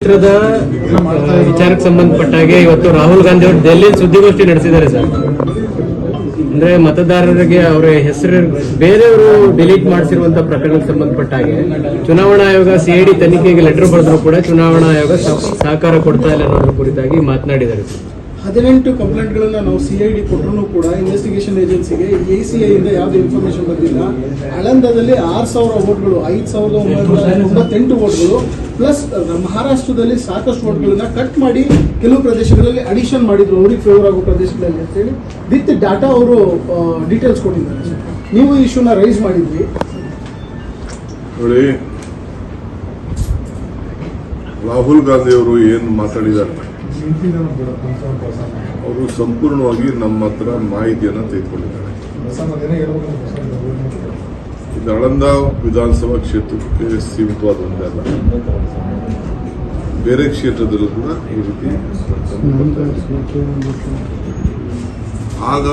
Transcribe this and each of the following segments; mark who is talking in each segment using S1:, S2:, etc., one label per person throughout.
S1: ಕ್ಷೇತ್ರದ ವಿಚಾರಕ್ಕೆ ಸಂಬಂಧಪಟ್ಟಾಗೆ ಇವತ್ತು ರಾಹುಲ್ ಗಾಂಧಿ ಅವರು ಸುದ್ದಿಗೋಷ್ಠಿ ನಡೆಸಿದ್ದಾರೆ ಸರ್ ಅಂದ್ರೆ ಮತದಾರರಿಗೆ ಅವರ ಹೆಸರು, ಬೇರೆಯವರು ಡಿಲೀಟ್ ಮಾಡಿಸಿರುವಂತಹ ಪ್ರಕರಣಕ್ಕೆ ಸಂಬಂಧಪಟ್ಟ ಹಾಗೆ, ಚುನಾವಣಾ ಆಯೋಗ ಸಿಐಡಿ ತನಿಖೆಗೆ ಲೆಟರ್ ಬರೆದ್ರು ಕೂಡ ಚುನಾವಣಾ ಆಯೋಗ ಸಹಕಾರ ಕೊಡ್ತಾ ಇಲ್ಲ ಅನ್ನೋದ್ರ ಕುರಿತಾಗಿ ಮಾತನಾಡಿದ್ದಾರೆ.
S2: ಹದಿನೆಂಟು ಕಂಪ್ಲೇಂಟ್ಗಳನ್ನು ನಾವು ಸಿ ಐ ಡಿ ಕೊಟ್ಟರು ಕೂಡ ಇನ್ವೆಸ್ಟಿಗೇಷನ್ ಏಜೆನ್ಸಿಗೆ ಎ ಸಿ ಐ ಇಂದ ಯಾವುದೇ ಇನ್ಫಾರ್ಮೇಶನ್ ಬಂದಿಲ್ಲ. ಆಳಂದದಲ್ಲಿ ಆರು ಸಾವಿರ ವೋಟ್ಗಳು ಐದು ಸಾವಿರದ ಒಂಬೈನೂರ ತೊಂಬತ್ತೆಂಟು ವೋಟ್ಗಳು ಪ್ಲಸ್ ಮಹಾರಾಷ್ಟ್ರದಲ್ಲಿ ಸಾಕಷ್ಟು ವೋಟ್ಗಳನ್ನ ಕಟ್ ಮಾಡಿ ಕೆಲವು ಪ್ರದೇಶಗಳಲ್ಲಿ ಅಡಿಷನ್ ಮಾಡಿದ್ರು. ಅವ್ರಿಗೆ ಫೇವರ್ ಆಗೋ ಪ್ರದೇಶಗಳಲ್ಲಿ ಅಂತೇಳಿ ವಿತ್ ಡಾಟಾ ಅವರು ಡೀಟೇಲ್ಸ್ ಕೊಟ್ಟಿದ್ದಾರೆ. ನೀವು ಇಶ್ಯೂನ ರೈಸ್ ಮಾಡಿದ್ವಿ
S3: ರಾಹುಲ್ ಗಾಂಧಿ ಅವರು ಏನು ಮಾತಾಡಿದ್ದಾರೆ? ಅವರು ಸಂಪೂರ್ಣವಾಗಿ ನಮ್ಮ ಹತ್ರ ಮಾಹಿತಿಯನ್ನು ತೆಗೆದುಕೊಂಡಿದ್ದಾರೆ. ಇದು ಆಳಂದ ವಿಧಾನಸಭಾ ಕ್ಷೇತ್ರಕ್ಕೆ ಸೀಮಿತವಾದ ಒಂದೇ ಅಲ್ಲ. ಬೇರೆ ಕ್ಷೇತ್ರದಲ್ಲೂ ಕೂಡ ಈ ರೀತಿ. ಆಗ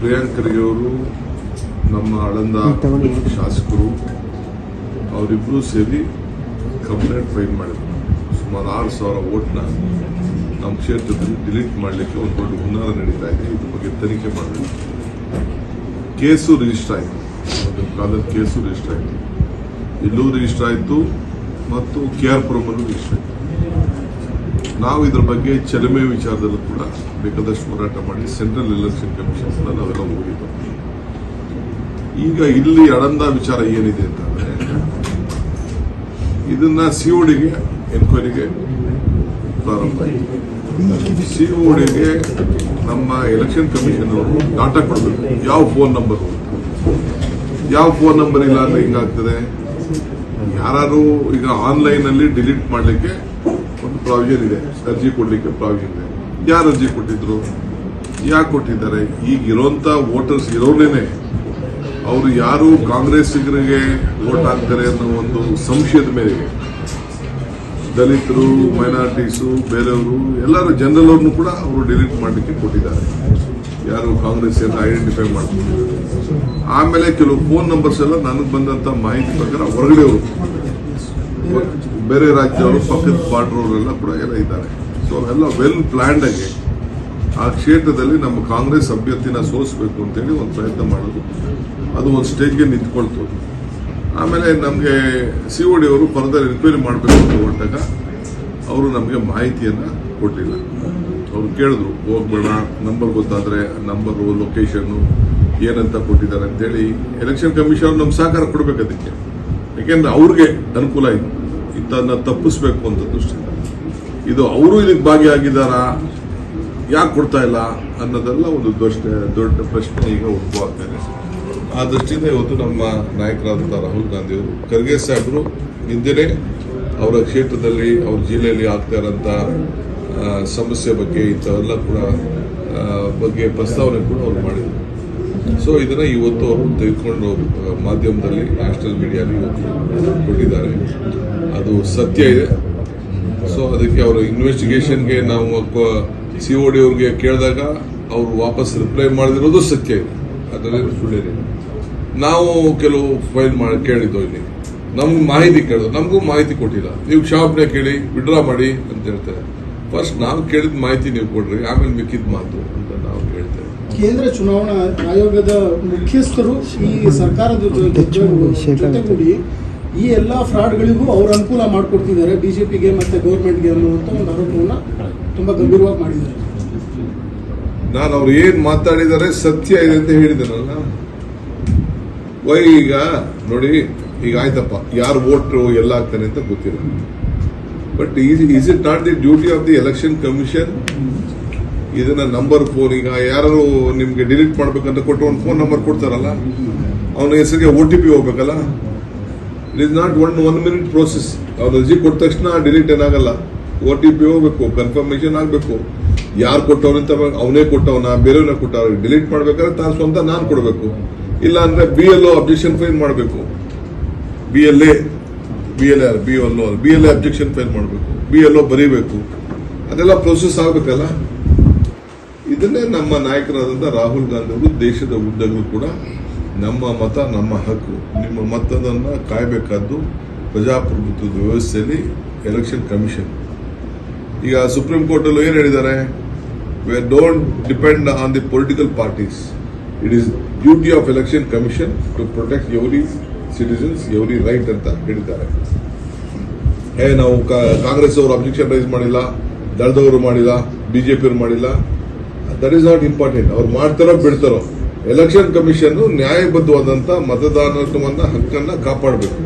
S3: ಪ್ರಿಯಾಂಕ್ ಖರ್ಗೆ ಅವರು ನಮ್ಮ ಅಳಂದ ಶಾಸಕರು ಅವರಿಬ್ಬರು ಸೇರಿ ಕಂಪ್ಲೇಂಟ್ ಫೈಲ್ ಮಾಡಿದ್ರು. ಸುಮಾರು ಆರು ಸಾವಿರ ಓಟ್ನ ನಮ್ಮ ಕ್ಷೇತ್ರದಲ್ಲಿ ಡಿಲೀಟ್ ಮಾಡಲಿಕ್ಕೆ ಒಂದು ದೊಡ್ಡ ಹುನ್ನಾರ ನಡೀತಾ ಇದೆ. ಇದ್ರ ಬಗ್ಗೆ ತನಿಖೆ ಮಾಡಬೇಕು. ಕೇಸು ರಿಜಿಸ್ಟರ್ ಆಯಿತು. ಒಂದು ಕಾಲದ ಕೇಸು ರಿಜಿಸ್ಟರ್ ಆಯಿತು. ಇಲ್ಲೂ ರಿಜಿಸ್ಟರ್ ಆಯಿತು ಮತ್ತು ಕೆ ಆರ್ ಪುರಮಲ್ಲೂ ರಿಜಿಸ್ಟರ್ ಆಯಿತು. ನಾವು ಇದ್ರ ಬಗ್ಗೆ ಚಲಮೆ ವಿಚಾರದಲ್ಲೂ ಕೂಡ ಬೇಕಾದಷ್ಟು ಹೋರಾಟ ಮಾಡಿ ಸೆಂಟ್ರಲ್ ಎಲೆಕ್ಷನ್ ಕಮಿಷನ್ ನಾವೆಲ್ಲ ಹೋಗಿದ್ದು ಈಗ ಇಲ್ಲಿ ಅಡಂದ ವಿಚಾರ ಏನಿದೆ ಅಂತಂದ್ರೆ ಇದನ್ನ ಸಿಒಡಿಗೆ ಎನ್ಕ್ವೈರಿಗೆ ಪ್ರಾರಂಭ ಸಿಒಡಿಗೆ ನಮ್ಮ ಎಲೆಕ್ಷನ್ ಕಮಿಷನ್ ಅವರು ಡಾಟಾ ಕೊಡಬೇಕು. ಯಾವ ಫೋನ್ ನಂಬರ್ ಯಾವ ಫೋನ್ ನಂಬರ್ ಇಲ್ಲ ಅಂದ್ರೆ ಹಿಂಗಾಗ್ತದೆ? ಯಾರು ಈಗ ಆನ್ಲೈನ್ ಅಲ್ಲಿ ಡಿಲೀಟ್ ಮಾಡಲಿಕ್ಕೆ ಒಂದು ಪ್ರಾವಿಷನ್ ಇದೆ. ಅರ್ಜಿ ಕೊಡ್ಲಿಕ್ಕೆ ಪ್ರಾವಿಷನ್ ಇದೆ. ಯಾರು ಅರ್ಜಿ ಕೊಟ್ಟಿದ್ರು? ಯಾಕೆ ಕೊಟ್ಟಿದ್ದಾರೆ? ಈಗ ಇರೋಂತ ವೋಟರ್ಸ್ ಇರೋನೇನೆ ಅವರು ಯಾರು ಕಾಂಗ್ರೆಸ್ಸಿಗರಿಗೆ ವೋಟ್ ಹಾಕ್ತಾರೆ ಅನ್ನೋ ಒಂದು ಸಂಶಯದ ಮೇರೆಗೆ ದಲಿತರು ಮೈನಾರಿಟೀಸು ಬೇರೆಯವರು, ಎಲ್ಲರೂ ಜನರಲ್ ಕೂಡ ಅವರು ಡಿಲೀಟ್ ಮಾಡಲಿಕ್ಕೆ ಕೊಟ್ಟಿದ್ದಾರೆ. ಯಾರು ಕಾಂಗ್ರೆಸ್ ಎಲ್ಲ ಐಡೆಂಟಿಫೈ ಮಾಡ್ಕೊಂಡಿದ್ದಾರೆ. ಆಮೇಲೆ ಕೆಲವು ಫೋನ್ ನಂಬರ್ಸ್ ಎಲ್ಲ ನನಗೆ ಬಂದಂಥ ಮಾಹಿತಿ ಪ್ರಕಾರ ಹೊರಗಡೆ ಅವರು ಬೇರೆ ರಾಜ್ಯದವರು, ಪಕ್ಕದ ಬಾರ್ಡರ್ ಅವರೆಲ್ಲ ಕೂಡ ಎಲ್ಲ ಇದ್ದಾರೆ. ಸೊ ಅವೆಲ್ಲ ವೆಲ್ ಪ್ಲ್ಯಾಂಡ್ ಆಗಿ ಆ ಕ್ಷೇತ್ರದಲ್ಲಿ ನಮ್ಮ ಕಾಂಗ್ರೆಸ್ ಅಭ್ಯರ್ಥಿನ ಸೋಲಿಸಬೇಕು ಅಂತೇಳಿ ಒಂದು ಪ್ರಯತ್ನ ಮಾಡೋದು. ಅದು ಒಂದು ಸ್ಟೇಜ್ಗೆ ನಿಂತ್ಕೊಳ್ತು. ಆಮೇಲೆ ನಮಗೆ ಸಿ ಒ ಡಿ ಅವರು ಫರ್ದರ್ ಎನ್ಕ್ವೈರಿ ಮಾಡಬೇಕು ಅಂತ ಹೊರಟಾಗ ಅವರು ನಮಗೆ ಮಾಹಿತಿಯನ್ನು ಕೊಡಲಿಲ್ಲ. ಅವರು ಕೇಳಿದ್ರು, ಹೋಗ್ಬೇಡ ನಂಬರ್ ಗೊತ್ತಾದರೆ ನಂಬರು ಲೊಕೇಶನ್ನು ಏನಂತ ಕೊಟ್ಟಿದ್ದಾರೆ ಅಂತೇಳಿ ಎಲೆಕ್ಷನ್ ಕಮಿಷನ್ ನಮ್ಮ ಸಹಕಾರ ಕೊಡಬೇಕು ಅದಕ್ಕೆ. ಯಾಕೆಂದ್ರೆ ಅವ್ರಿಗೆ ಅನುಕೂಲ ಇದೆ ಇಂಥದನ್ನ ತಪ್ಪಿಸ್ಬೇಕು ಅಂತ ದೃಷ್ಟಿ. ಇದು ಅವರು ಇದಕ್ಕೆ ಭಾಗಿಯಾಗಿದ್ದಾರಾ, ಯಾಕೆ ಕೊಡ್ತಾ ಇಲ್ಲ ಅನ್ನೋದೆಲ್ಲ ಒಂದು ದೊಡ್ಡ ದೊಡ್ಡ ಪ್ರಶ್ನೆ ಈಗ ಉದ್ಭವ ಆಗ್ತಾ ಇದೆ. ಆ ದೃಷ್ಟಿಯಿಂದ ಇವತ್ತು ನಮ್ಮ ನಾಯಕರಾದಂಥ ರಾಹುಲ್ ಗಾಂಧಿ ಅವರು, ಖರ್ಗೆ ಸಾಹೇಬರು ಹಿಂದೆ ಅವರ ಕ್ಷೇತ್ರದಲ್ಲಿ, ಅವ್ರ ಜಿಲ್ಲೆಯಲ್ಲಿ ಆಗ್ತಾ ಇರೋಂಥ ಸಮಸ್ಯೆ ಬಗ್ಗೆ ಇಂಥವೆಲ್ಲ ಕೂಡ ಬಗ್ಗೆ ಪ್ರಸ್ತಾವನೆ ಕೂಡ ಅವ್ರು ಮಾಡಿದರು. ಸೊ ಇದನ್ನ ಇವತ್ತು ಅವರು ತೆಗೆದುಕೊಂಡು ಮಾಧ್ಯಮದಲ್ಲಿ ನ್ಯಾಷನಲ್ ಮೀಡಿಯಾಲಿ ಇವತ್ತು ಕೊಟ್ಟಿದ್ದಾರೆ. ಅದು ಸತ್ಯ ಇದೆ. ಸೊ ಅದಕ್ಕೆ ಅವರು ಇನ್ವೆಸ್ಟಿಗೇಷನ್ಗೆ ನಾವು ಸಿ ಒ ಡಿ ಅವ್ರಿಗೆ ಕೇಳಿದಾಗ, ಅವರು ವಾಪಸ್ ರಿಪ್ಲೈ ಮಾಡಿದಿರೋದು ಸತ್ಯ ಇದೆ. ಅದರಲ್ಲಿ ಸುಳ್ಳೇನಿಲ್ಲ. ನಾವು ಕೆಲವು ಫೈಲ್ ಮಾಡಿ ಕೇಳಿದ್ದು ಇಲ್ಲಿ. ನಮ್ಗೆ ಮಾಹಿತಿ ಕೇಳಿದ್ರು ನಮಗೂ ಮಾಹಿತಿ ಕೊಟ್ಟಿಲ್ಲ. ನೀವು ಶಾಪ್ನೇ ಕೇಳಿ ವಿಡ್ರಾ ಮಾಡಿ ಅಂತ ಹೇಳ್ತಾರೆ. ಫಸ್ಟ್ ನಾವು ಕೇಳಿದ ಮಾಹಿತಿ ನೀವು ಕೊಡ್ರಿ ಆಮೇಲೆ ಮಿಕ್ಕಿದ ಮಾತು ಅಂತ ನಾವು ಹೇಳ್ತೇವೆ
S2: ಕೇಂದ್ರ ಚುನಾವಣಾ ಆಯೋಗದ ಮುಖ್ಯಸ್ಥರು ಈ ಸರ್ಕಾರದ ಜೊತೆ ಜೊತೆಗೂಡಿ ಈ ಎಲ್ಲ ಫ್ರಾಡ್ಗಳಿಗೂ ಅವ್ರ ಅನುಕೂಲ ಮಾಡಿಕೊಡ್ತಿದ್ದಾರೆ. ಬಿಜೆಪಿಗೆ ಮತ್ತೆ ಗೌರ್ಮೆಂಟ್ಗೆ ಅನ್ನುವಂಥ ಒಂದು ಆರೋಪವನ್ನ ತುಂಬಾ ಗಂಭೀರವಾಗಿ ಮಾಡಿದ್ದಾರೆ.
S3: ನಾನು ಅವ್ರು ಏನು ಮಾತಾಡಿದ್ದಾರೆ ಸತ್ಯ ಇದೆ ಅಂತ ಹೇಳಿದನಲ್ಲ ವೈ ಈಗ ನೋಡಿ, ಈಗ ಆಯ್ತಪ್ಪ. ಯಾರು ವೋಟ್ ಎಲ್ಲ ಆಗ್ತಾನೆ ಅಂತ ಗೊತ್ತಿಲ್ಲ. But is it not the duty of the election commission ಇದನ್ನ ನಂಬರ್ ಫೋನ್ ಈಗ ಯಾರು ನಿಮ್ಗೆ ಡಿಲೀಟ್ ಮಾಡ್ಬೇಕಂತ ಕೊಟ್ಟು ಒಂದು ಫೋನ್ ನಂಬರ್ ಕೊಡ್ತಾರಲ್ಲ, ಅವನ ಹೆಸರಿಗೆ ಓ ಟಿ ಪಿ ಹೋಗ್ಬೇಕಲ್ಲ? It is not one one minute process ಅವ್ನು ಅರ್ಜಿ ಕೊಟ್ಟ ತಕ್ಷಣ ಡಿಲೀಟ್ ಏನಾಗಲ್ಲ. ಓ ಟಿ ಪಿ ಹೋಗ್ಬೇಕು ಕನ್ಫರ್ಮೇಶನ್ ಆಗಬೇಕು. ಯಾರು ಕೊಟ್ಟವನಂತ ಅವನೇ ಕೊಟ್ಟವನ ಬೇರೆಯವನ್ನ ಕೊಟ್ಟವ್ರಿಗೆ ಡಿಲೀಟ್ ಮಾಡ್ಬೇಕಾದ್ರೆ ತಾನು ಸ್ವಂತ ನಾನು ಕೊಡಬೇಕು. ಇಲ್ಲ ಅಂದ್ರೆ ಬಿ ಎಲ್ ಅಬ್ಜೆಕ್ಷನ್ ಫೈಲ್ ಮಾಡಬೇಕು. B L A B L or B L B L A objection file ಮಾಡಬೇಕು. ಬಿ ಎಲ್ ಬರೀಬೇಕು. ಅದೆಲ್ಲ ಪ್ರೊಸೆಸ್ ಆಗಬೇಕಲ್ಲ? ಇದನ್ನೇ ನಮ್ಮ ನಾಯಕರಾದಂಥ ರಾಹುಲ್ ಗಾಂಧಿ ಅವರು ದೇಶದ ಉದ್ದಗಳು ಕೂಡ ನಮ್ಮ ಮತ, ನಮ್ಮ ಹಕ್ಕು. ನಿಮ್ಮ ಮತದನ್ನ ಕಾಯಬೇಕಾದ್ದು ಪ್ರಜಾಪ್ರಭುತ್ವದ ವ್ಯವಸ್ಥೆಯಲ್ಲಿ ಎಲೆಕ್ಷನ್ ಕಮಿಷನ್ ಈಗ ಸುಪ್ರೀಂ ಕೋರ್ಟ್ ಏನು ಹೇಳಿದ್ದಾರೆ? ಹೇಳಿದ್ದಾರೆ don't depend on the political parties it is duty of election commission to protect every citizens every right ಅಂತ ಹೇಳಿದ್ದಾರೆ. ಏ ನಾವು ಕಾಂಗ್ರೆಸ್ ಅವರು ಅಬ್ಜೆಕ್ಷನ್ ರೈಸ್ ಮಾಡಿಲ್ಲ, ದಳದವರು ಮಾಡಿಲ್ಲ ಬಿಜೆಪಿ ಅವರು ಮಾಡಿಲ್ಲ. ದಟ್ ಈಸ್ ನಾಟ್ ಇಂಪಾರ್ಟೆಂಟ್ ಅವ್ರು ಮಾಡ್ತಾರೋ, ಬಿಡ್ತಾರೋ. ಎಲೆಕ್ಷನ್ ಕಮಿಷನ್ ನ್ಯಾಯಬದ್ಧವಾದಂಥ ಮತದಾನವನ್ನ, ಹಕ್ಕನ್ನ ಕಾಪಾಡಬೇಕು.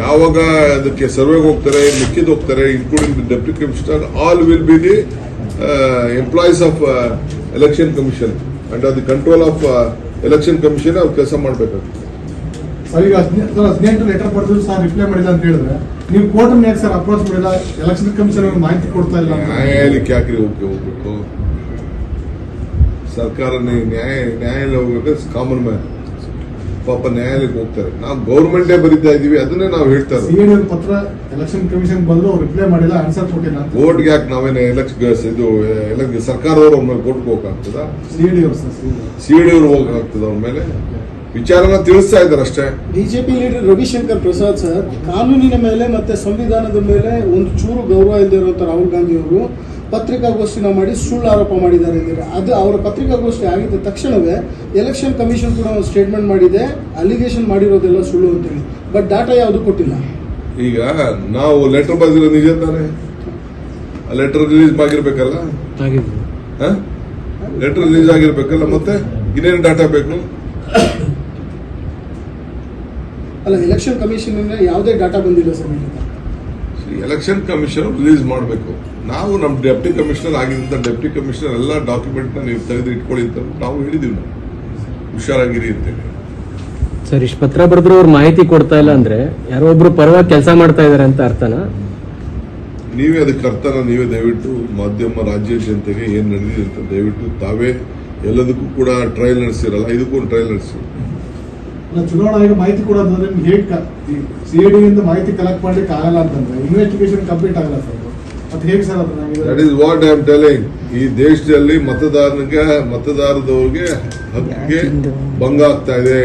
S3: ಯಾವಾಗ ಅದಕ್ಕೆ ಸರ್ವೆಗೆ ಹೋಗ್ತಾರೆ ಮಿಕ್ಕಿದ್ ಹೋಗ್ತಾರೆ including deputy commissioner all will be the employees of election commission under the control of election commission ಅವ್ರು ಕೆಲಸ ಮಾಡಬೇಕಾಗುತ್ತೆ
S2: ಸರ್ ಈಗ ಹದಿನೆ- ಹದಿನೆಂಟು ಲೆಟರ್ ಬರೆದ್ರು ಸರ್ ರಿಪ್ಲೈ ಮಾಡಿಲ್ಲ ಅಂತ ಹೇಳಿದ್ರೆ ನೀವು ಕೋರ್ಟ್ ಯಾಕೆ ಸರ್ ಅಪ್ರೋಚ್ ಮಾಡಿಲ್ಲ? ಎಲೆಕ್ಷನ್ ಕಮಿಷನ್ ಮಾಹಿತಿ ಕೊಡ್ತಾ ಇಲ್ಲ
S3: ನ್ಯಾಯಾಲಯಕ್ಕೆ ಯಾಕ್ರಿ ಹೋಗಿ ಹೋಗ್ಬೇಕು? ಸರ್ಕಾರ ನ್ಯಾಯ ನ್ಯಾಯಾಲಯ ಹೋಗ್ಬೇಕು ಕಾಮನ್ ಮ್ಯಾನ್ ಪಾಪ ನ್ಯಾಯಾಲಯಕ್ಕೆ ಹೋಗ್ತಾರೆ. ನಾವು ಗೌರ್ಮೆಂಟೇ ಬರೀತಾ ಇದೀವಿ ಅದನ್ನೇ ನಾವು ಹೇಳ್ತಾ
S2: ಇದ್ದೀವಿ ಪತ್ರ ಎಲೆಕ್ಷನ್ ಕಮಿಷನ್ ಬಂದು ಅವ್ರು ರಿಪ್ಲೈ ಮಾಡಿಲ್ಲ ಆನ್ಸರ್ ಕೊಟ್ಟಿಲ್ಲ
S3: ಕೋರ್ಟ್ಗೆ ಯಾಕೆ ನಾವೇನು ಎಲೆಕ್ಷನ್ ಇದು ಸರ್ಕಾರದವ್ರು ಅವ್ರ ಮೇಲೆ ಕೋರ್ಟ್ಗೆ ಹೋಗಕ್ಕಾಗ್ತದ
S2: ಸಿಎಡಿ ಅವ್ರು ಸರ್ CED.
S3: ಸಿ ಡಿ ಅವ್ರು. ಹೋಗಕ್ಕಾಗ್ತದ ಅವ್ರ ಮೇಲೆ? ವಿಚಾರನ ತಿಳಿಸ್ತಾ ಇದ್ದಾರೆ ಅಷ್ಟೇ.
S4: BJP leader Ravishankar Prasad sir ಕಾನೂನಿನ ಮೇಲೆ ಮತ್ತೆ ಸಂವಿಧಾನದ ಮೇಲೆ ಒಂದು ಚೂರು ಗೌರವ ಇಲ್ಲದೆ ಇರುವಂತ ರಾಹುಲ್ ಗಾಂಧಿ ಅವರು ಪತ್ರಿಕಾಗೋಷ್ಠಿನ ಮಾಡಿ ಸುಳ್ಳು ಆರೋಪ ಮಾಡಿದ್ದಾರೆ ಅಂದರೆ. ಅದು ಅವರ ಪತ್ರಿಕಾಗೋಷ್ಠಿ ಆಗಿದ್ದ ತಕ್ಷಣವೇ ಎಲೆಕ್ಷನ್ ಕಮಿಷನ್ ಕೂಡ ಒಂದು ಸ್ಟೇಟ್ಮೆಂಟ್ ಮಾಡಿದೆ ಅಲಿಗೇಷನ್ ಮಾಡಿರೋದೆಲ್ಲ ಸುಳ್ಳು ಅಂತೇಳಿ. ಬಟ್ ಡಾಟಾ ಯಾವುದು ಕೊಟ್ಟಿಲ್ಲ.
S3: ಈಗ ನಾವು ಲೆಟರ್ ಬರೆದಿರೋ ನಿಜ ತಾನೆ? ಲೆಟರ್ ರಿಲೀಸ್ ಆಗಿರ್ಬೇಕಲ್ಲ?
S1: ಆಗಿದೆ
S3: ಲೆಟರ್ ರಿಲೀಸ್ ಆಗಿರ್ಬೇಕಲ್ಲ ಮತ್ತೆ? ಇನ್ನೇನು ಡಾಟಾ ಬೇಕು?
S4: ಅಲ್ಲ ಎಲೆಕ್ಷನ್ ಕಮಿಷನ್ ಯಾವುದೇ ಡಾಟಾ ಬಂದಿಲ್ಲ ಸರ್.
S3: ಎಲೆಕ್ಷನ್ ಕಮಿಷನ್ ರಿಲೀಸ್ ಮಾಡಬೇಕು. ನಾವು ನಮ್ಮ ಡೆಪ್ಟಿ ಕಮಿಷನರ್ ಆಗಿದ್ದಂಥ ಡೆಪ್ಟಿ ಕಮಿಷನರ್ ಎಲ್ಲ ಡಾಕ್ಯುಮೆಂಟ್ನ ನೀವು ತೆಗೆದು ಇಟ್ಕೊಳ್ಳಿ ಅಂತ ನಾವು ಹೇಳಿದೀವಿ ನಾವು. ಹುಷಾರಾಗಿರಿ ಅಂತೇಳಿ
S1: ಸರ್ ಇಷ್ಟು ಪತ್ರ ಬರೆದ್ರು ಅವ್ರು ಮಾಹಿತಿ ಕೊಡ್ತಾ ಇಲ್ಲ ಅಂದ್ರೆ ಯಾರೋ ಒಬ್ರು ಪರವಾಗಿ ಕೆಲಸ ಮಾಡ್ತಾ ಇದಾರೆ ಅಂತ ಅರ್ಥನಾ?
S3: ನೀವೇ ಅದಕ್ಕೆ ಅರ್ಥನ ನೀವೇ ದಯವಿಟ್ಟು ಮಾಧ್ಯಮ ರಾಜ್ಯ ಜನತೆಗೆ ಏನ್ ನಡೆದಿದೆ ಅಂತ ದಯವಿಟ್ಟು ತಾವೇ ಎಲ್ಲದಕ್ಕೂ ಕೂಡ ಟ್ರಯಲ್ ನಡೆಸಿರಲ್ಲ ಇದಕ್ಕೂ ಒಂದು ಟ್ರಯಲ್ ನಡೆಸಿ.
S2: ಚುನಾವಣಾ ಆಯೋಗ ಮಾಹಿತಿ ಕೊಡೋದಂದ್ರೆ ನಿಮ್ಗೆ ಹೇಗೆ ಸಿಎಡಿ ಇಂದ ಮಾಹಿತಿ ಕಲೆಕ್ಟ್ ಮಾಡ್ಲಿಕ್ಕೆ ಆಗಲ್ಲ ಅಂತಂದ್ರೆ ಇನ್ವೆಸ್ಟಿಗೇಷನ್ ಕಂಪ್ಲೀಟ್ ಆಗಲ್ಲ ಸರ್ ಅದು. ಮತ್ತೆ ಹೇಗೆ sir
S3: that
S2: is
S3: is what I am telling ಈ ದೇಶದಲ್ಲಿ ಮತದಾರನಿಗೆ ಮತದಾರದವ್ರಿಗೆ ಹಕ್ಕಿಗೆ ಭಂಗ ಆಗ್ತಾ ಇದೆ.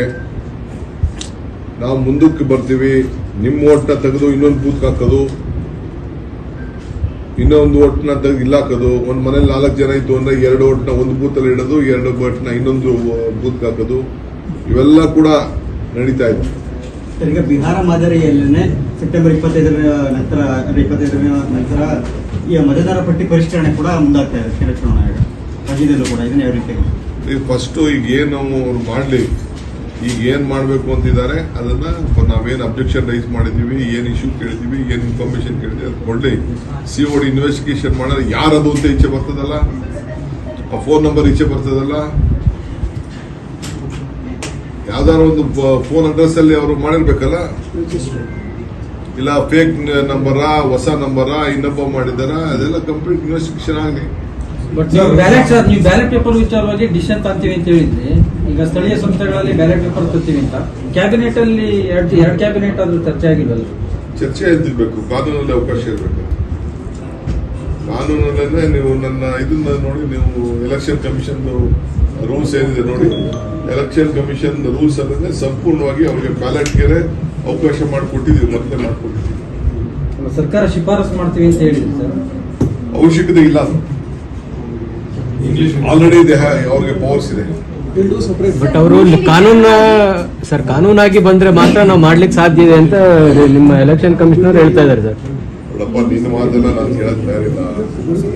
S3: ನಾವು ಮುಂದಕ್ಕೆ ಬರ್ತೀವಿ. ನಿಮ್ಮ ಓಟ್ನ ತೆಗೆದು ಇನ್ನೊಂದು ಬೂತ್ ಹಾಕೋದು. ಇನ್ನೊಂದು ಓಟ್ನ ತೆಗೆದು ಇಲ್ಲ ಹಾಕೋದು. ಒಂದ್ ಮನೇಲಿ ನಾಲ್ಕು ಜನ ಇತ್ತು ಅಂದ್ರೆ ಎರಡು ಓಟ್ನ ಒಂದು ಬೂತಲ್ಲಿ ಅಲ್ಲಿ ಇಡೋದು ಎರಡು ಓಟ್ನ ಇನ್ನೊಂದು ಬೂತ್ ಹಾಕೋದು. ಇವೆಲ್ಲ ಕೂಡ ನಡೀತಾ ಇದೆ
S5: ಈಗ ಬಿಹಾರ ಮಾದರಿಯಲ್ಲೇ ಸೆಪ್ಟೆಂಬರ್ ಇಪ್ಪತ್ತೈದರ ನಂತರ ಇಪ್ಪತ್ತೈದರ ನಂತರ ಈ ಮತದಾರ ಪಟ್ಟಿ ಪರಿಷ್ಕರಣೆ ಕೂಡ ಮುಂದಾಗ್ತಾ ಇದೆ ಚುನಾವಣಾ ಆಯೋಗ. ರಾಜ್ಯದಲ್ಲೂ ಕೂಡ ಇದನ್ನ ಯಾವ ರೀತಿ
S3: ಈಗ ಫಸ್ಟ್ ಈಗ ಏನು ಅವ್ರು ಮಾಡಲಿ? ಈಗ ಏನು ಮಾಡಬೇಕು ಅಂತಿದ್ದಾರೆ ಅದನ್ನ ನಾವೇನು ಅಬ್ಜೆಕ್ಷನ್ ರೈಸ್ ಮಾಡಿದೀವಿ ಏನು ಇಶ್ಯೂ ಕೇಳಿದೀವಿ ಏನು ಇನ್ಫಾರ್ಮೇಶನ್ ಕೇಳಿದ್ವಿ ಅದು ಕೊಡಲಿ. ಸಿ ಓಡಿ ಇನ್ವೆಸ್ಟಿಗೇಷನ್ ಮಾಡಿದ್ರೆ ಯಾರದು ಅಂತ ಈಚೆ ಬರ್ತದಲ್ಲ? ಫೋನ್ ನಂಬರ್ ಈಚೆ ಬರ್ತದಲ್ಲ? ಯಾವ್ದಾರ ಒಂದು ಫೋನ್ ಅಡ್ರೆಸ್ ಅಲ್ಲಿ ಅವರು ಮಾಡಿರ್ಬೇಕಲ್ಲ? ಇಲ್ಲ ಫೇಕ್ ನಂಬರಾ ಹೊಸ ನಂಬರಾ ಇನ್ನೊಬ್ಬ ಮಾಡಿದಾರ ಅದೆಲ್ಲ ಕಂಪ್ಲೀಟ್ ಇನ್ವೆಸ್ಟಿಗೇಷನ್ ಆಗಲಿ.
S6: ಬಟ್ ನೀವು ಬ್ಯಾಲೆಟ್ ಸರ್ ನೀವು ಬ್ಯಾಲೆಟ್ ಪೇಪರ್ ವಿಚಾರವಾಗಿ ಡಿಸಿಷನ್ ತಾಂತೀವಿ ಅಂತ ಹೇಳಿದ್ರಿ. ಈಗ ಸ್ಥಳೀಯ ಸಂಸ್ಥೆಗಳಲ್ಲಿ ಬ್ಯಾಲೆಟ್ ಪೇಪರ್ ತರ್ತೀವಿ ಅಂತ. ಕ್ಯಾಬಿನೆಟ್ ಅಲ್ಲಿ ಎರಡು ಎರಡು ಕ್ಯಾಬಿನೆಟ್ ಆದ್ರೂ ಚರ್ಚೆ ಆಗಿಲ್ಲಲ್ಲ
S3: ಚರ್ಚೆ ಎದ್ದಿರ್ಬೇಕು ಕಾನೂನಲ್ಲಿ ಅವಕಾಶ ಇರಬೇಕು. ಕಾನೂನಲ್ಲೇ ನೀವು ನನ್ನ ಇದನ್ನ ನೋಡಿ ನೀವು ಎಲೆಕ್ಷನ್ ಕಮಿಷನ್ ರೂಲ್ಸ್ ಏನಿದೆ ನೋಡಿ. ಎಲೆಕ್ಷನ್ ಕಮಿಷನ್ ರೂಲ್ಸ್ ಅಂದ್ರೆ ಸಂಪೂರ್ಣವಾಗಿ ಅವರಿಗೆ ಬ್ಯಾಲೆಟ್ಗೆ ಅವಕಾಶ ಮಾಡಿಕೊಟ್ಟಿದ್ದೀವಿ ಮತ್ತೆ ಮಾಡಿಕೊಟ್ಟಿದ್ದೀವಿ.
S6: ಸರ್ಕಾರ ಶಿಫಾರಸು ಮಾಡ್ತೀವಿ ಅಂತ ಹೇಳಿ ಸರ್?
S3: ಅವಶ್ಯಕತೆ ಇಲ್ಲ. ಆಲ್ರೆಡಿ ದೇಹ ಅವ್ರಿಗೆ ಪವರ್ಸ್ ಇದೆ.
S1: ಬಟ್ ಅವರು ಕಾನೂನು ಸರ್ ಕಾನೂನಾಗಿ ಬಂದ್ರೆ ಮಾತ್ರ ನಾವು ಮಾಡ್ಲಿಕ್ಕೆ ಸಾಧ್ಯ ಇದೆ ಅಂತ ನಿಮ್ಮ ಎಲೆಕ್ಷನ್ ಕಮಿಷನರ್ ಹೇಳ್ತಾ ಇದ್ದಾರೆ ಸರ್.
S3: ನೋಡಪ್ಪ ನಿನ್ನ ಮಾತೆಲ್ಲ ನಾನು ಕೇಳಕ್ ತಯಾರಿಲ್ಲ.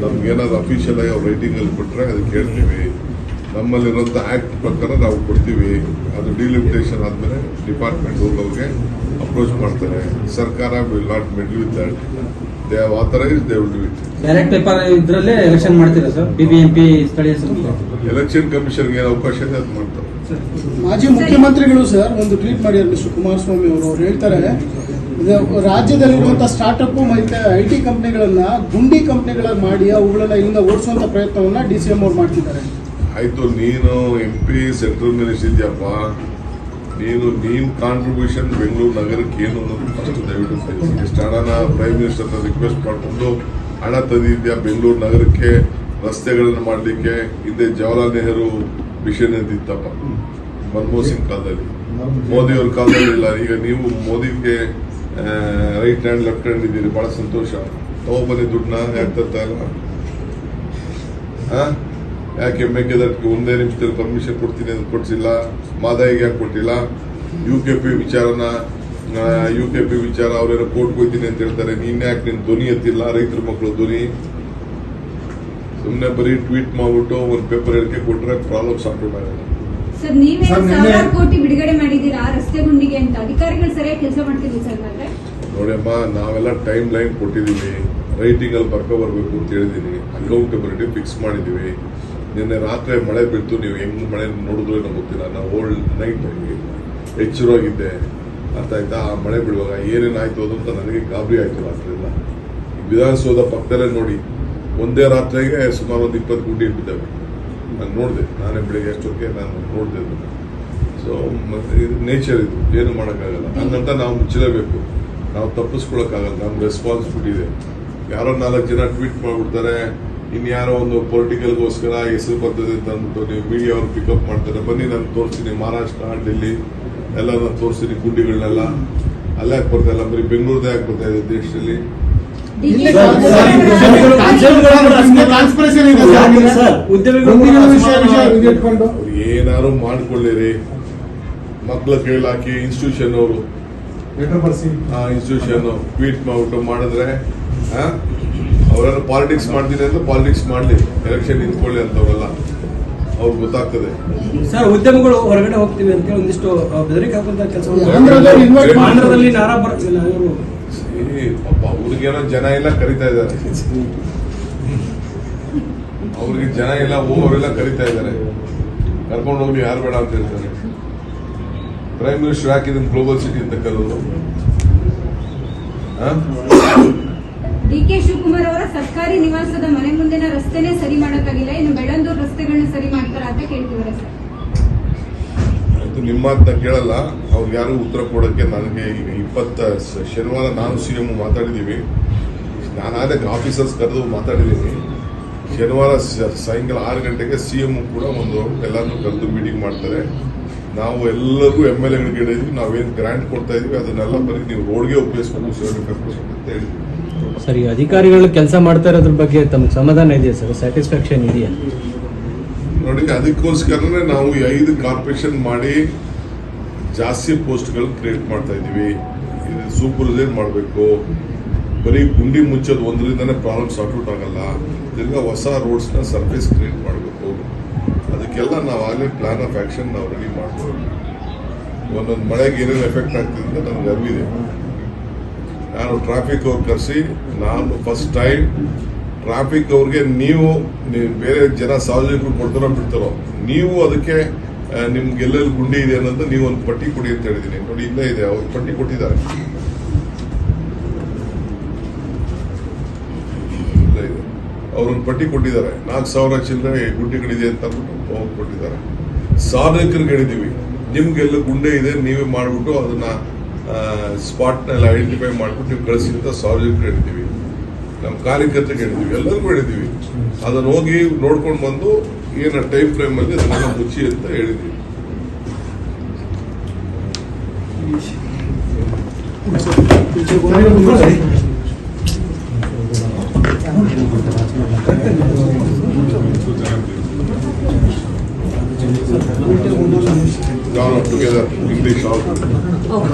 S3: ನಮ್ಗೆ ಏನಾದ್ರು ಅಫಿಷಿಯಲ್ ಆಗಿ ಅವ್ರು ರೈಟಿಂಗ್ ಅಲ್ಲಿ ಕೊಟ್ರೆ ಅದಕ್ಕೆ ಕೇಳ್ತೀವಿ ನಮ್ಮಲ್ಲಿರುವಂತ ಆಕ್ಟ್ ಪ್ರಕಾರ ನಾವು ಕೊಡ್ತೀವಿ. ಅದು ಡಿಲಿಮಿಟೇಷನ್ ಆದಮೇಲೆ ಡಿಪಾರ್ಟ್ಮೆಂಟ್ ಹೋಗೋರಿಗೆ ಅಪ್ರೋಚ್ ಮಾಡ್ತಾರೆ. ಸರ್ಕಾರ will not meddle with that they have authorise they will do it
S6: direct paper ಇದ್ರಲ್ಲೇ ಎಲೆಕ್ಷನ್ ಮಾಡ್ತೀರಾ ಸರ್ ಬಿಬಿಎಂಪಿ ಸ್ಥಳೀಯ ಸರ್
S3: ಎಲೆಕ್ಷನ್ ಕಮಿಷನ್ಗೆ ಏನು ಅವಕಾಶ ಇದೆ ಅದು ಮಾಡ್ತಾರೆ.
S4: ಮಾಜಿ ಮುಖ್ಯಮಂತ್ರಿಗಳು ಸರ್ ಒಂದು ಟ್ವೀಟ್ ಮಾಡಿದ್ದಾರೆ ಮಿಸ್ಟರ್ ಕುಮಾರಸ್ವಾಮಿ ಅವರು. ಅವ್ರು ಹೇಳ್ತಾರೆ ರಾಜ್ಯದಲ್ಲಿರುವಂಥ ರಾಜ್ಯದಲ್ಲಿರುವಂತಹ ಸ್ಟಾರ್ಟ್ಅಪ್ ಮತ್ತೆ ಐ ಟಿ ಕಂಪ್ನಿಗಳನ್ನ ಗುಂಡಿ ಕಂಪ್ನಿಗಳನ್ನ ಮಾಡಿ ಅವುಗಳನ್ನ ಇಲ್ಲಿಂದ ಓಡಿಸುವಂತ ಪ್ರಯತ್ನವನ್ನ ಡಿ ಸಿ ಎಂ ಅವ್ರು ಮಾಡ್ತಿದ್ದಾರೆ.
S3: ಆಯ್ತು, ನೀನು ಎಂ ಪಿ ಸೆಂಟ್ರಲ್ ಇದೆಯಪ್ಪ ನೀನು ನೀನ್ ಕಾಂಟ್ರಿಬ್ಯೂಷನ್ ಬೆಂಗಳೂರು ನಗರಕ್ಕೆ ಏನು ಅನ್ನೋದು ದಯವಿಟ್ಟು ಎಷ್ಟು ಹಣನ ಪ್ರೈಮ್ ಮಿನಿಸ್ಟರ್ ರಿಕ್ವೆಸ್ಟ್ ಮಾಡಿಕೊಂಡು ಹಣ ತಂದಿದ್ಯಾ ಬೆಂಗಳೂರು ನಗರಕ್ಕೆ, ರಸ್ತೆಗಳನ್ನು ಮಾಡಲಿಕ್ಕೆ, ಹಿಂದೆ ಜವಾಹರ್ಲಾಲ್ ನೆಹರು ಮಿಷನ್ ಅಂತಿತ್ತಪ್ಪ ಮನಮೋಹನ್ ಸಿಂಗ್ ಕಾಲದಲ್ಲಿ. ಮೋದಿ ಅವ್ರ ಕಾಲದಲ್ಲಿ ಇಲ್ಲ. ಈಗ ನೀವು ಮೋದಿಗೆ ರೈಟ್ ಹ್ಯಾಂಡ್ ಲೆಫ್ಟ್ ಹ್ಯಾಂಡ್ ಇದ್ದೀರಿ. ಬಹಳ ಸಂತೋಷ. ತಗೊಬನ್ನಿ ದುಡ್ಡನ್ನ. ಯಾಕೆ ತರ್ತಾ ಇಲ್ಲ? ಆ? ಯಾಕೆ ಮೇಕೆದಾಟಿಗೆ ಒಂದೇ ನಿಮಿಷದಲ್ಲಿ ಪರ್ಮಿಷನ್ ಕೊಡ್ತೀನಿ ಅಂತ ಕೊಡಿಸಿಲ್ಲ? ಮಾದಾಯಿಗೆ ಯಾಕೆ ಕೊಟ್ಟಿಲ್ಲ? ಯು ಕೆ ಪಿ ವಿಚಾರನ ಯು ಕೆ ಪಿ ವಿಚಾರ ಅವರೇನೋ ಕೋರ್ಟ್ ಹೋಗ್ತೀನಿ ಅಂತ ಹೇಳ್ತಾರೆ. ನೀನ್ ಯಾಕೆ ನಿನ್ ಧ್ವನಿ ಎತ್ತಿಲ್ಲ? ರೈತರ ಮಕ್ಕಳು ಧ್ವನಿ. ಸುಮ್ಮನೆ ಬರೀ ಟ್ವೀಟ್ ಮಾಡ್ಬಿಟ್ಟು ಒಂದು ಪೇಪರ್ ಹೇಳಿಕೆ ಕೊಟ್ಟರೆ ಪ್ರಾಬ್ಲಮ್ ಸಾಲ್ವ್ ಆಗಲ್ಲ
S7: ಸರ್ ನೀವೇ
S2: ನಿನ್ನೆ-
S7: ಸಾವಿರಾರು ಕೋಟಿ ಬಿಡುಗಡೆ ಮಾಡಿದ್ದೀರಾ? ರಸ್ತೆ ಗುಂಡಿಗೆ ಅಂತ. ಅಧಿಕಾರಿಗಳು ಸರಿಯಾಗಿ ಕೆಲಸ ಮಾಡ್ತಿದ್ವಿ ಸರ್
S3: ನೋಡಮ್ಮ ನಾವೆಲ್ಲ ಟೈಮ್ ಲೈನ್ ಕೊಟ್ಟಿದ್ದೀವಿ. ರೈಟಿಂಗ್ ಅಲ್ಲಿ ಬರ್ಕೊ ಬರಬೇಕು ಅಂತ ಹೇಳಿದೀನಿ. ಅಕೌಂಟಬಿಲಿಟಿ ಫಿಕ್ಸ್ ಮಾಡಿದೀವಿ. ನಿನ್ನೆ ರಾತ್ರಿ ಮಳೆ ಬಿತ್ತು ನೀವು ಹೆಂಗ್ ಮಳೆ ನೋಡಿದ್ರು ಏನೋ ಗೊತ್ತಿಲ್ಲ. ನಾವು ಓಲ್ಡ್ ನೈಟ್ ಎಚ್ಚರವಾಗಿದ್ದೆ ಅರ್ಥ ಆಯ್ತಾ, ಆ ಮಳೆ ಬಿಡುವಾಗ ಏನೇನಾಯ್ತು ಅದಂತ ನನಗೆ ಗಾಬರಿ ಆಯ್ತು ರಾತ್ರಿ ಎಲ್ಲ ವಿಧಾನಸೌಧ ಪಕ್ಕದಲ್ಲೇ ನೋಡಿ, ಒಂದೇ ರಾತ್ರಿಗೆ ಸುಮಾರು ಒಂದು ಇಪ್ಪತ್ತು ಗುಂಡಿ ಇಟ್ಟಿದ್ದಾವೆ ನಾನು ನೋಡಿದೆ, ನಾನೇ ಬೆಳಿಗ್ಗೆ ಅಷ್ಟೊತ್ತಿಗೆ ನಾನು ನೋಡಿದೆ ಅದನ್ನು ಸೊ ಮತ್ತೆ ಇದು ನೇಚರ್ ಇದು, ಏನು ಮಾಡೋಕ್ಕಾಗಲ್ಲ. ಹಂಗಂತ ನಾವು ಮುಚ್ಚಲೇಬೇಕು. ನಾವು ತಪ್ಪಿಸ್ಕೊಳಕ್ಕಾಗಲ್ಲ ನಮ್ಮ ರೆಸ್ಪಾನ್ಸಿಬಿಲಿಟಿ ಇದೆ. ಯಾರೋ ನಾಲ್ಕು ಜನ ಟ್ವೀಟ್ ಮಾಡ್ಬಿಡ್ತಾರೆ ಇನ್ಯಾರೋ ಒಂದು ಪೊಲಿಟಿಕಲ್ಗೋಸ್ಕರ ಹೆಸರು ಬರ್ತದೆ ಅಂತ ಅಂದ್ಬಿಟ್ಟು ನೀವು ಮೀಡಿಯಾ ಅವ್ರು ಪಿಕಪ್ ಮಾಡ್ತಾರೆ ಬನ್ನಿ ನಾನು ತೋರಿಸ್ತೀನಿ ಮಹಾರಾಷ್ಟ್ರ ಡೆಲ್ಲಿ ಎಲ್ಲ ನಾನು ತೋರಿಸ್ತೀನಿ ಗುಂಡಿಗಳನ್ನೆಲ್ಲ ಅಲ್ಲೇ ಯಾಕೆ ಬರ್ತಾ ಇಲ್ಲ ಬರೀ ಬೆಂಗಳೂರದೇ ಯಾಕೆ ಬರ್ತಾ ಇದೆ ದೇಶದಲ್ಲಿ ಏನಾರು ಮಾಡ್ಕೊಳ್ಳಿರಿ ಮಕ್ಕಳ ಕೇಳಾಕಿ ಹಾಕಿ ಇನ್ಸ್ಟಿಟ್ಯೂಷನ್ ಅವರು ಇನ್ಸ್ಟಿಟ್ಯೂಷನ್ ಟ್ವೀಟ್ ಮಾಡ್ಬಿಟ್ಟು ಮಾಡಿದ್ರೆ ಅವರೆಲ್ಲ ಪಾಲಿಟಿಕ್ಸ್ ಮಾಡ್ತೀನಿ ಅಂತ ಪಾಲಿಟಿಕ್ಸ್ ಮಾಡ್ಲಿ. ಎಲೆಕ್ಷನ್ ನಿಂತ್ಕೊಳ್ಳಿ ಅಂತವರೆಲ್ಲ ಅವ್ರಿಗೆ ಗೊತ್ತಾಗ್ತದೆ.
S6: ಸರ್ ಉದ್ಯಮಗಳು ಹೊರಗಡೆ ಹೋಗ್ತೀವಿ ಅಂತ ಹೇಳಿ ಒಂದಿಷ್ಟು ಬೆದರಿಕೆ ಹಾಕುವಂತ ಕೆಲಸ
S2: ಆಂಧ್ರದಲ್ಲಿ
S6: ನಾರಾ ಬರ್ತಿಲ್ಲ ಇವರು
S3: ಏ, ಪಾಪ ಅವ್ರಿಗೇನೋ ಜನ ಇಲ್ಲ ಕರಿತಾ ಇದ್ದಾರೆ. ಅವ್ರಿಗೆ ಜನ ಇಲ್ಲ ಹೋಗೋರೆಲ್ಲ ಕರಿತಾ ಇದ್ದಾರೆ. ಕರ್ಕೊಂಡು ಹೋಗಿ ಯಾರು ಬೇಡ ಅಂತ ಹೇಳ್ತಾರೆ. ಪ್ರೈಮ್ ಮಿನಿಸ್ಟರ್ ಯಾಕೆ ಇದನ್ನ ಗ್ಲೋಬಲ್ ಸಿಟಿ ಅಂತ ಕರೆದ್ರು?
S7: ಡಿ ಕೆ ಶಿವಕುಮಾರ್ ಅವರ ಸರ್ಕಾರಿ ನಿವಾಸದ ಮನೆ ಮುಂದಿನ ರಸ್ತೆನೇ ಸರಿ ಮಾಡೋಕ್ಕಾಗಿಲ್ಲ. ಇನ್ನು ಬೆಳ್ಳಂದೂರು ರಸ್ತೆಗಳನ್ನ ಸರಿ ಮಾಡ್ತಾರ ಅಂತ ಕೇಳ್ತಿದ್ದಾರೆ ಸರ್.
S3: ನಿಮ್ಮ ಅಂತ ಕೇಳಲ್ಲ. ಅವ್ರಿಗೆ ಯಾರು ಉತ್ತರ ಕೊಡೋಕ್ಕೆ ನನಗೆ ಇಪ್ಪತ್ತ ಶನಿವಾರ ನಾನು ಸಿ ಎಂ ಮಾತಾಡಿದ್ದೀವಿ. ನಾನಾದ ಆಫೀಸರ್ಸ್ ಕರೆದು ಮಾತಾಡಿದ್ದೀನಿ. ಶನಿವಾರ ಸಾಯಂಕಾಲ ಆರು ಗಂಟೆಗೆ ಸಿ ಎಂ ಕೂಡ ಒಂದು ಎಲ್ಲರನ್ನೂ ಕರೆದು ಮೀಟಿಂಗ್ ಮಾಡ್ತಾರೆ. ನಾವು ಎಲ್ಲರಿಗೂ ಎಂ ಎಲ್ ಎಗಳಿಗೆ ಹೇಳಿದ್ವಿ. ನಾವೇನು ಗ್ರ್ಯಾಂಟ್ ಕೊಡ್ತಾ ಇದೀವಿ. ಅದನ್ನೆಲ್ಲ ಬರೀ ನೀವು ರೋಡ್ಗೆ ಉಪಯೋಗಿಸ್ಕೊಂಡು ಸೇವೆ ಫೈವ್ ಅಂತ ಹೇಳಿದ್ವಿ.
S1: ಸರ್, ಅಧಿಕಾರಿಗಳು ಕೆಲಸ ಮಾಡ್ತಾ ಇರೋದ್ರ ಬಗ್ಗೆ ತಮ್ಗೆ ಸಮಾಧಾನ ಇದೆಯಾ ಸರ್? ಸ್ಯಾಟಿಸ್ಫ್ಯಾಕ್ಷನ್ ಇದೆಯಾ?
S3: ನೋಡಿ, ಅದಕ್ಕೋಸ್ಕರನೇ ನಾವು ಐದು ಕಾರ್ಪೊರೇಷನ್ ಮಾಡಿ ಜಾಸ್ತಿ ಪೋಸ್ಟ್ಗಳು ಕ್ರಿಯೇಟ್ ಮಾಡ್ತಾ ಇದ್ದೀವಿ. ಇದು ಸೂಪರ್ವೈಸರ್ ಮಾಡಬೇಕು. ಬರೀ ಗುಂಡಿ ಮುಚ್ಚೋದು ಒಂದರಿಂದನೇ ಪ್ರಾಬ್ಲಮ್ ಸಾರ್ಟ್ ಔಟ್ ಆಗಲ್ಲ. ತಿರ್ಗಾ ಹೊಸ ರೋಡ್ಸ್ನ ಸರ್ಫೇಸ್ ಕ್ರಿಯೇಟ್ ಮಾಡಬೇಕು. ಅದಕ್ಕೆಲ್ಲ ನಾವು ಆಗಲೇ ಪ್ಲಾನ್ ಆಫ್ ಆಕ್ಷನ್ ನಾವು ರೆಡಿ ಮಾಡ್ತೀವಿ. ಒಂದೊಂದು ಮಳೆಗೆ ಏನೇನು ಎಫೆಕ್ಟ್ ಆಗ್ತಿದೆ ನನಗೆ ಅರಿವಿದೆ. ನಾನು ಟ್ರಾಫಿಕ್ ಅವ್ರು ಕರೆಸಿ, ನಾನು ಫಸ್ಟ್ ಟೈಮ್ ಟ್ರಾಫಿಕ್ ಅವ್ರಿಗೆ ನೀವು ಬೇರೆ ಜನ ಸಾರ್ವಜನಿಕರು ಕೊಡ್ತಾರೋ ಬಿಡ್ತಾರೋ, ನೀವು ಅದಕ್ಕೆ ನಿಮ್ಗೆ ಎಲ್ಲೆಲ್ಲಿ ಗುಂಡಿ ಇದೆ ಅನ್ನೋದು ನೀವು ಒಂದು ಪಟ್ಟಿ ಕೊಡಿ ಅಂತ ಹೇಳಿದ್ದೀನಿ. ನೋಡಿ, ಇಲ್ಲೇ ಇದೆ, ಅವ್ರು ಪಟ್ಟಿ ಕೊಟ್ಟಿದ್ದಾರೆ. ಅವ್ರೊಂದು ಪಟ್ಟಿ ಕೊಟ್ಟಿದ್ದಾರೆ. ನಾಲ್ಕು ಸಾವಿರ ಚಿಲ್ಲರೆ ಗುಂಡಿಗಳಿದೆ ಅಂತ ಕೊಟ್ಟಿದ್ದಾರೆ. ಸಾರ್ವಜನಿಕರಿಗೆ ಹೇಳಿದ್ದೀವಿ, ನಿಮ್ಗೆಲ್ಲ ಗುಂಡೆ ಇದೆ, ನೀವೇ ಮಾಡಿಬಿಟ್ಟು ಅದನ್ನ ಸ್ಪಾಟ್ನೆಲ್ಲ ಐಡೆಂಟಿಫೈ ಮಾಡಿಬಿಟ್ಟು ನೀವು ಕಳಿಸಿ ಅಂತ ಸಾರ್ವಜನಿಕರು ಹೇಳ್ತೀವಿ ನಮ್ಮ ಕಾರ್ಯಕರ್ತರಿಗೆ ಹೇಳ್ತೀವಿ ಎಲ್ಲರಿಗೂ ಹೇಳಿದ್ದೀವಿ. ಅದನ್ನ ಹೋಗಿ ನೋಡ್ಕೊಂಡು ಬಂದು ಏನ ಟೈಮ್ ಫ್ರೇಮ್ ಅಲ್ಲಿ ಅದನ್ನೆಲ್ಲ ಮುಚ್ಚಿ ಅಂತ English all.